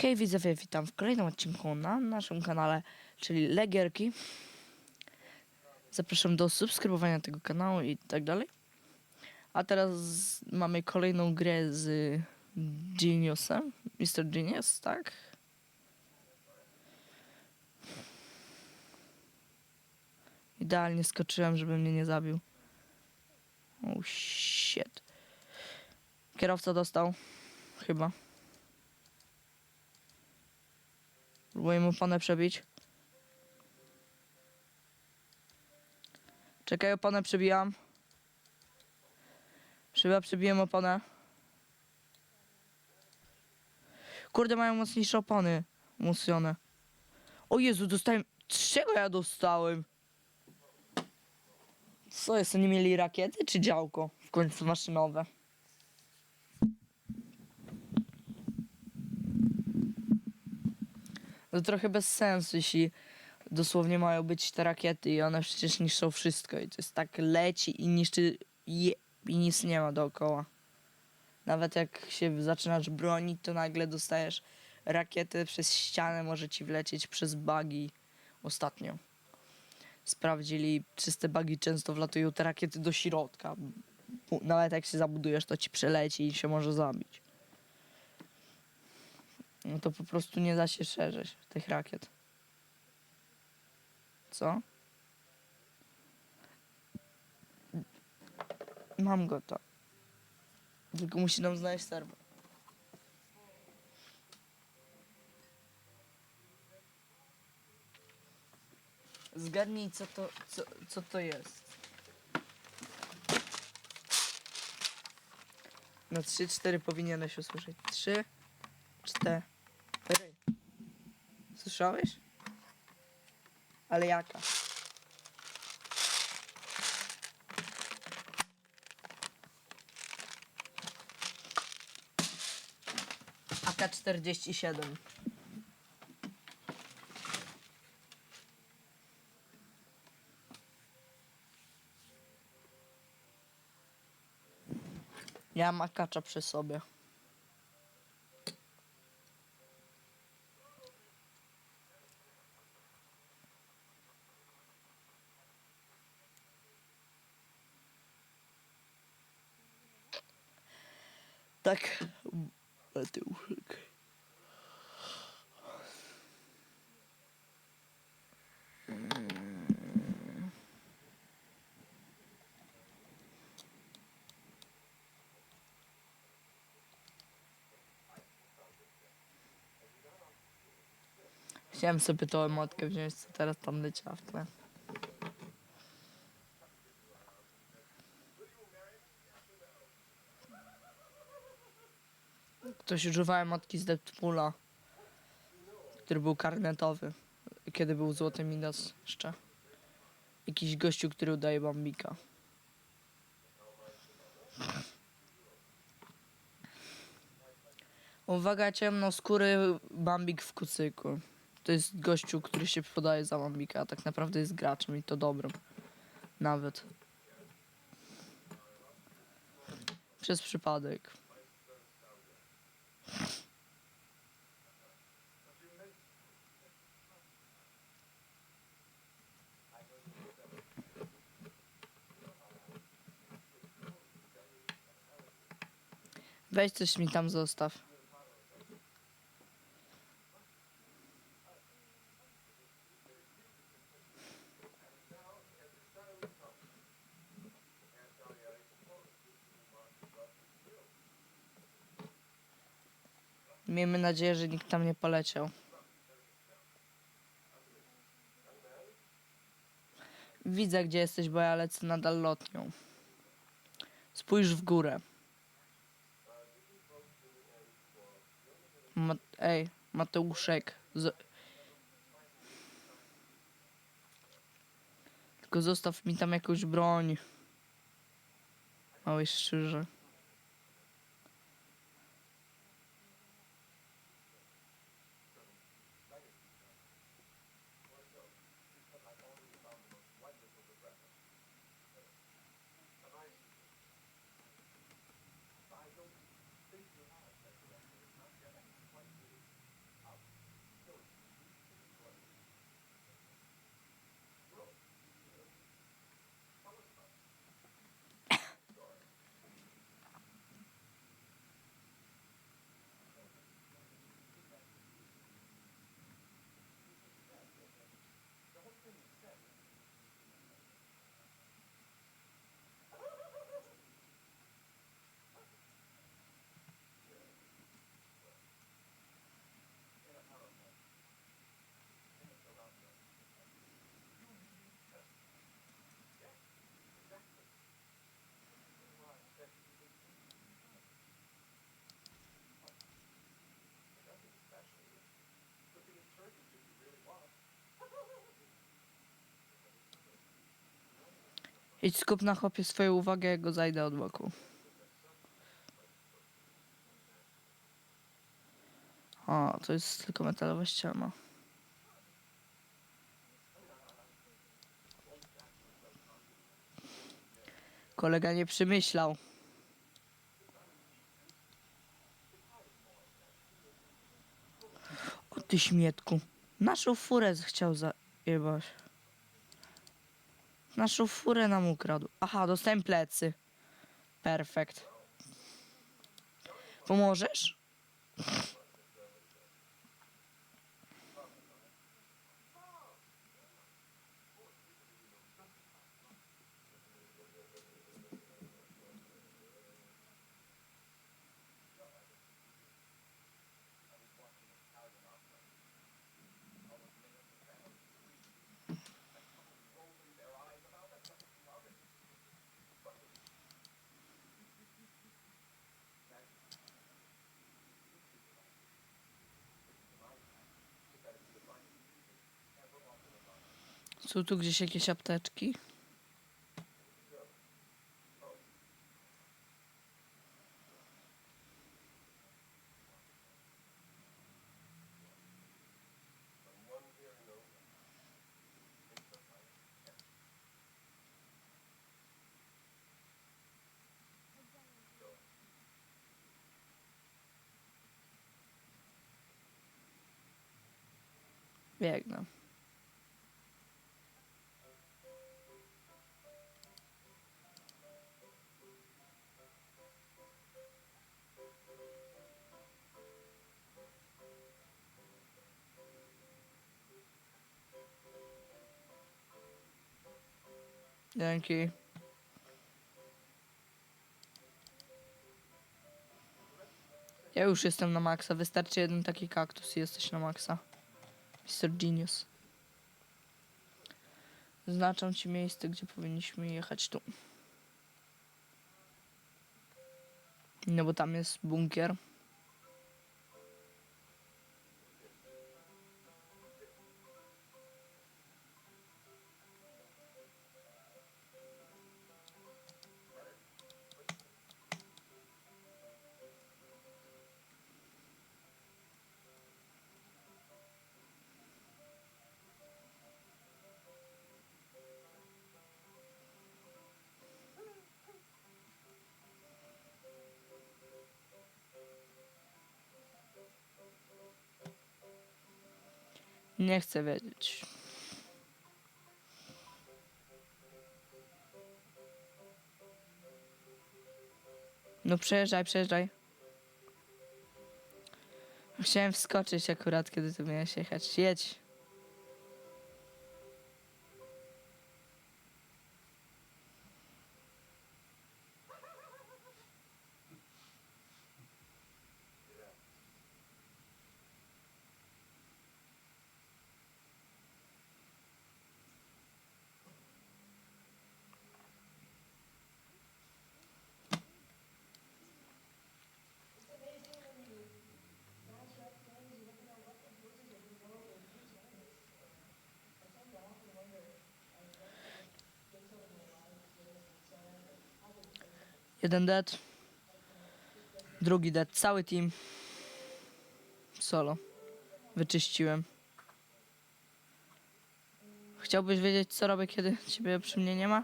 Hej widzowie, witam w kolejnym odcinku na naszym kanale, czyli Legierki. Zapraszam do subskrybowania tego kanału i tak dalej. A teraz mamy kolejną grę z Geniusem, Mr. Genius, tak? Idealnie skoczyłem, żeby mnie nie zabił. Oh shit. Kierowca dostał. Chyba. Próbuję mu panę przebić. Czekaj, oponę przebijam. Chyba przebiłem oponę. Kurde, mają mocniejsze opony. Umocnione. O Jezu, dostałem... Czego ja dostałem? Co jest, oni mieli rakiety czy działko? W końcu maszynowe. To trochę bez sensu, jeśli dosłownie mają być te rakiety i one przecież niszczą wszystko i to jest tak leci i niszczy je, i nic nie ma dookoła. Nawet jak się zaczynasz bronić, to nagle dostajesz rakietę przez ścianę, może ci wlecieć przez bugi ostatnio. Sprawdzili, przez te bugi często wlatują te rakiety do środka. Nawet jak się zabudujesz, to ci przeleci i się może zabić. No to po prostu nie da się szerzyć tych rakiet. Co? Mam go to. Tylko musi nam znaleźć serwer. Zgadnij co to, co, co to jest. Na 3-4 powinieneś usłyszeć. 3, 4. Słyszałeś? Ale jaka? AK-47. Ja mam akacza przy sobie. Tak, Mateuszek. Chciałem sobie tą emotkę wziąć, co teraz tam leciała Ktoś używa emotki z Deadpoola, który był karnetowy, kiedy był Złoty Midas jeszcze. Jakiś gościu, który udaje Bambika. Uwaga, ciemnoskóry Bambik w kucyku. To jest gościu, który się podaje za Bambika, a tak naprawdę jest graczem i to dobrym. Nawet. Przez przypadek. Weź coś mi tam zostaw. Miejmy nadzieję, że nikt tam nie poleciał. Widzę, gdzie jesteś, bo ja lecę nadal lotnią. Spójrz w górę. Ma Ej, Mateuszek. Z Tylko zostaw mi tam jakąś broń. Małej szczyrze. Idź skup na chłopie swoją uwagę, jak go zajdę od boku. O, to jest tylko metalowa ściana. Kolega nie przemyślał. O ty śmietku. Naszą furę chciał zajebać. Naszą furę nam ukradł. Aha, dostałem plecy. Perfekt. Pomożesz? Są tu gdzieś jakieś apteczki? Biegnę. Dzięki. Ja już jestem na maksa. Wystarczy jeden taki kaktus i jesteś na maksa. Mr. Genius. Znaczam ci miejsce, gdzie powinniśmy jechać tu. No bo tam jest bunkier. Nie chcę wiedzieć. No przejeżdżaj, przejeżdżaj. Chciałem wskoczyć akurat, kiedy ty miałeś jechać. Jedź. Jeden dead. Drugi dead. Cały team. Solo. Wyczyściłem. Chciałbyś wiedzieć, co robię, kiedy ciebie przy mnie nie ma?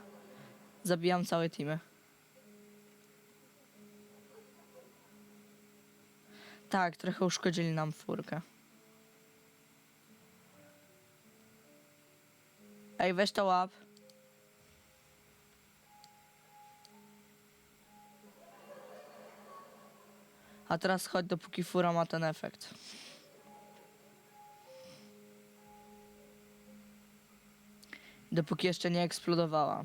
Zabijam całe teamy. Tak, trochę uszkodzili nam furkę. Ej, weź to łap. A teraz chodź, dopóki fura ma ten efekt. Dopóki jeszcze nie eksplodowała.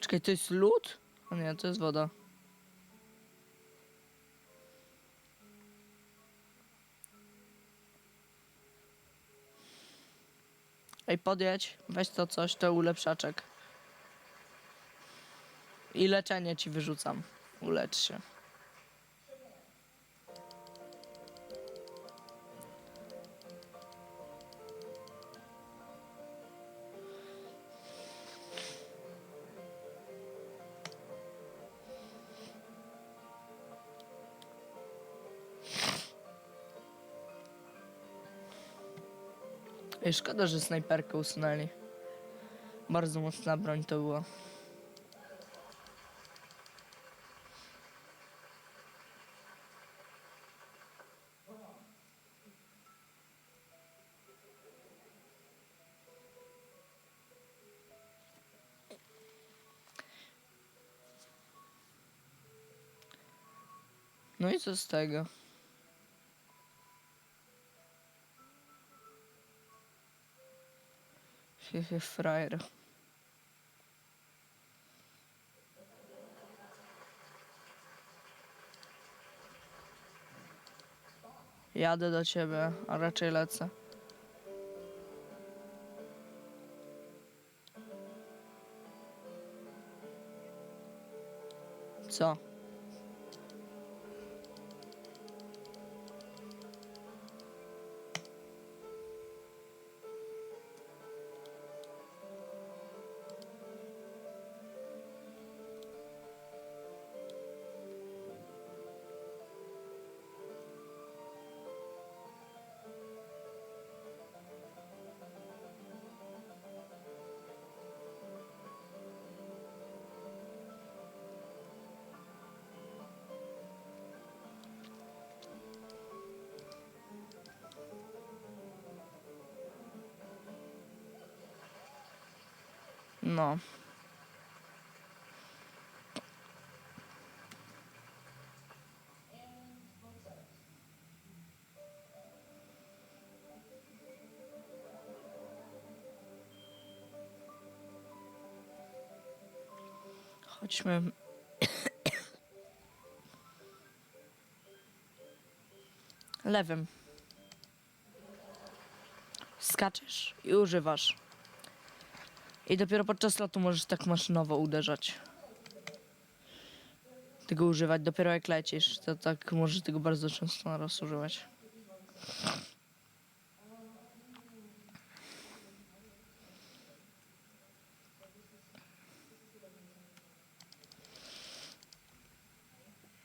Czekaj, to jest lód? O nie, to jest woda. Ej, podjedź, weź to coś, to ulepszaczek. I leczenie ci wyrzucam. Ulecz się. Ej, szkoda, że snajperkę usunęli. Bardzo mocna broń to była. No i co z tego? Hehe, frajer. Jadę do ciebie, a raczej lecę. Co? No. Chodźmy. Lewym. Skaczesz i używasz. I dopiero podczas lotu możesz tak maszynowo uderzać. Tego używać dopiero jak lecisz. To tak możesz tego bardzo często naraz używać.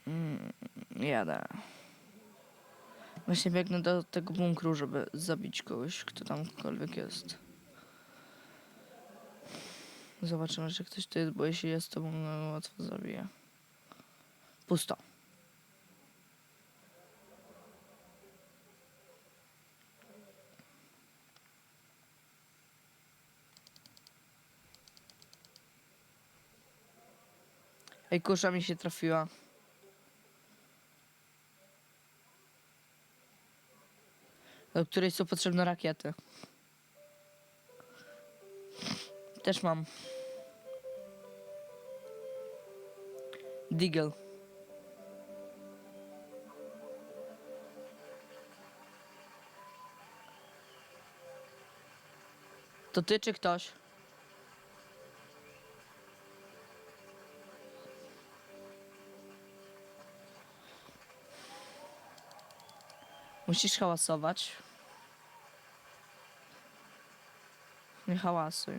Mm, jadę. Właśnie biegnę do tego bunkru, żeby zabić kogoś, kto tamkolwiek jest. Zobaczymy, czy ktoś tu jest, bo jeśli jest, to go łatwo zabiję. Pusto. Ej, kusza mi się trafiła. Do której są potrzebne rakiety. Też mam. Deagle. To ty czy ktoś? Musisz hałasować. Nie hałasuj.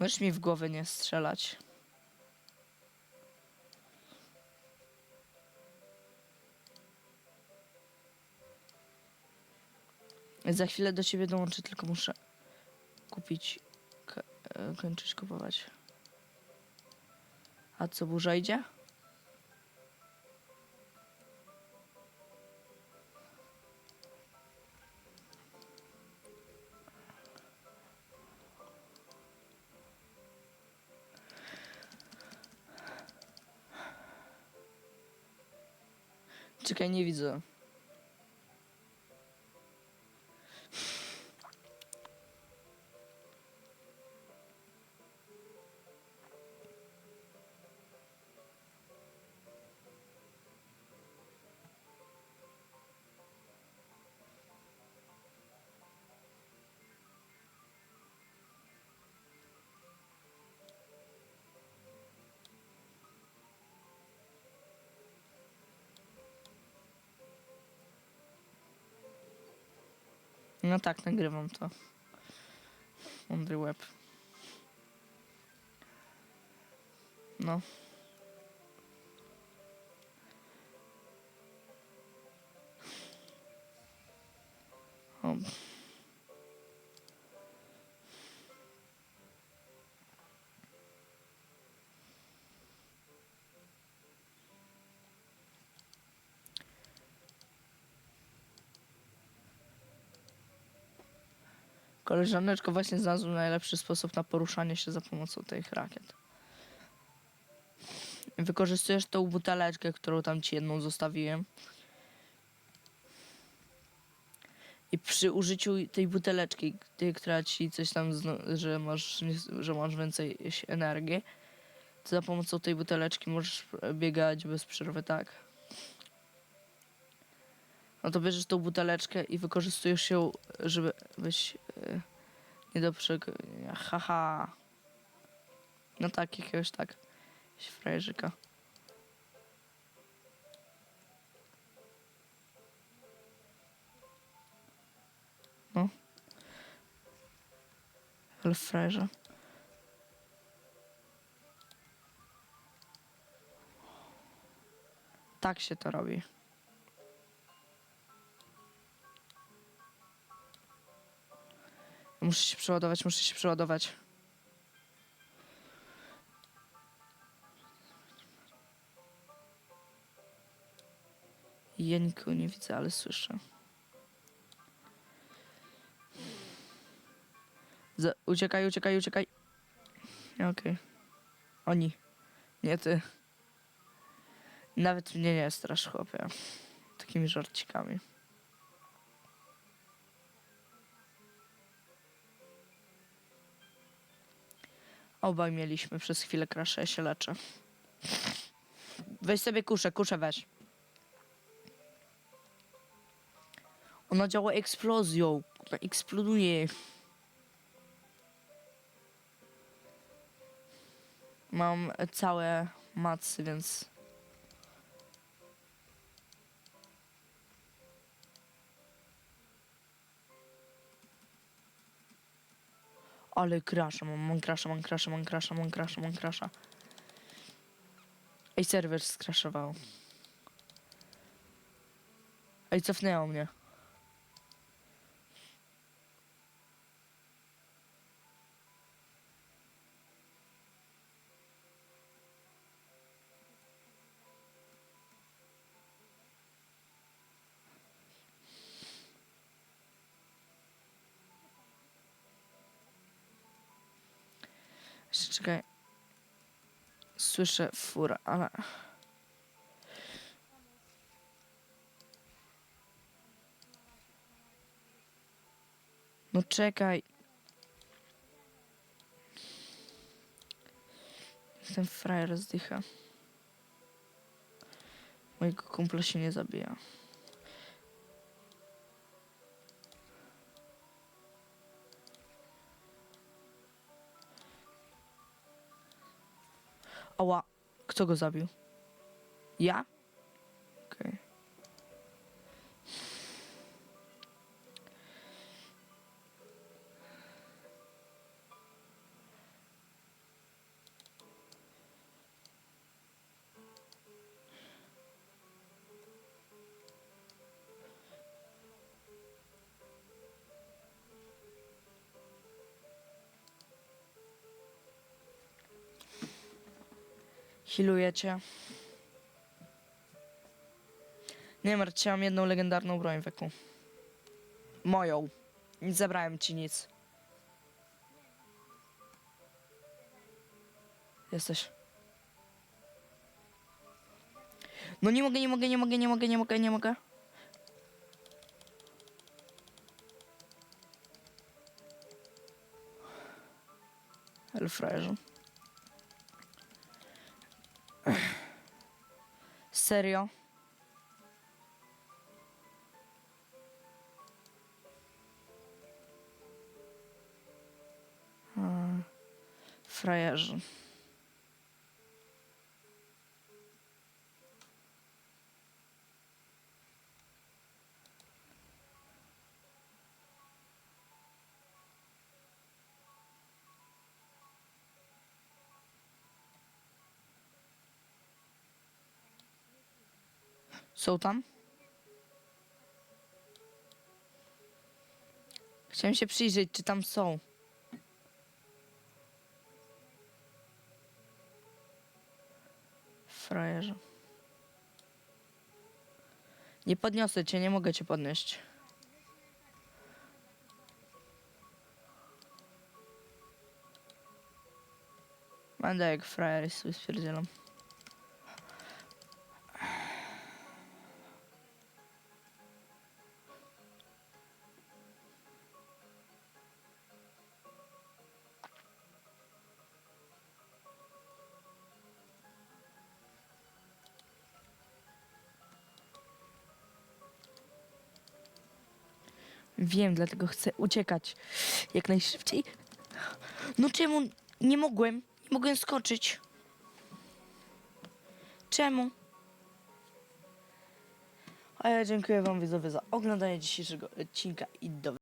Możesz mi w głowę nie strzelać. Za chwilę do ciebie dołączę, tylko muszę kupić, e, kończyć kupować. A co, burza idzie? Czekaj, nie widzę. No tak, nagrywam to. Mądry łeb. No. O. Koleżaneczko właśnie znalazł najlepszy sposób na poruszanie się za pomocą tych rakiet. Wykorzystujesz tą buteleczkę, którą tam ci jedną zostawiłem. I przy użyciu tej buteleczki, tej, która ci coś tam, że masz, że masz więcej energii, to za pomocą tej buteleczki możesz biegać bez przerwy, tak? No to bierzesz tą buteleczkę i wykorzystujesz ją, żeby być e, nie do przegonienia. Haha. No tak, jakiegoś tak. Frajerzyka. No. Ale frajerze. Tak się to robi. Muszę się przeładować, muszę się przeładować. Ja nikogo nie widzę, ale słyszę. Za, uciekaj, uciekaj, uciekaj. Okej. Oni. Nie ty. Nawet mnie nie strasz, chłopie. Takimi żarcikami. Obaj mieliśmy przez chwilę kraszę, ja się leczę. Weź sobie kuszę, kuszę weź. Ona działa eksplozją. Ona eksploduje. Mam całe macy, więc... Ale krasza, mam, mam mam krasza, mam krasza, mam krasza, mam krasza. Ej, serwer skraszował. Ej, cofnęło mnie. Słyszę furę, ale... No czekaj. Ten frajer zdycha. Mojego kumpla się nie zabija. Ała, kto go zabił? Ja? Healuję cię. Nie martw się, mam jedną legendarną broń weku. Moją. Nie zabrałem ci nic. Jesteś. No nie mogę, nie mogę, nie mogę, nie mogę, nie mogę, nie mogę. Serio? A, Frajerzy. Są tam? Chciałem się przyjrzeć, czy tam są. Frajerze. Nie podniosę cię, nie mogę cię podnieść. Będę jak frajer i sobie stwierdzielam. Wiem, dlatego chcę uciekać jak najszybciej. No czemu nie mogłem? Nie mogłem skoczyć. Czemu? A ja dziękuję wam widzowie za oglądanie dzisiejszego odcinka i do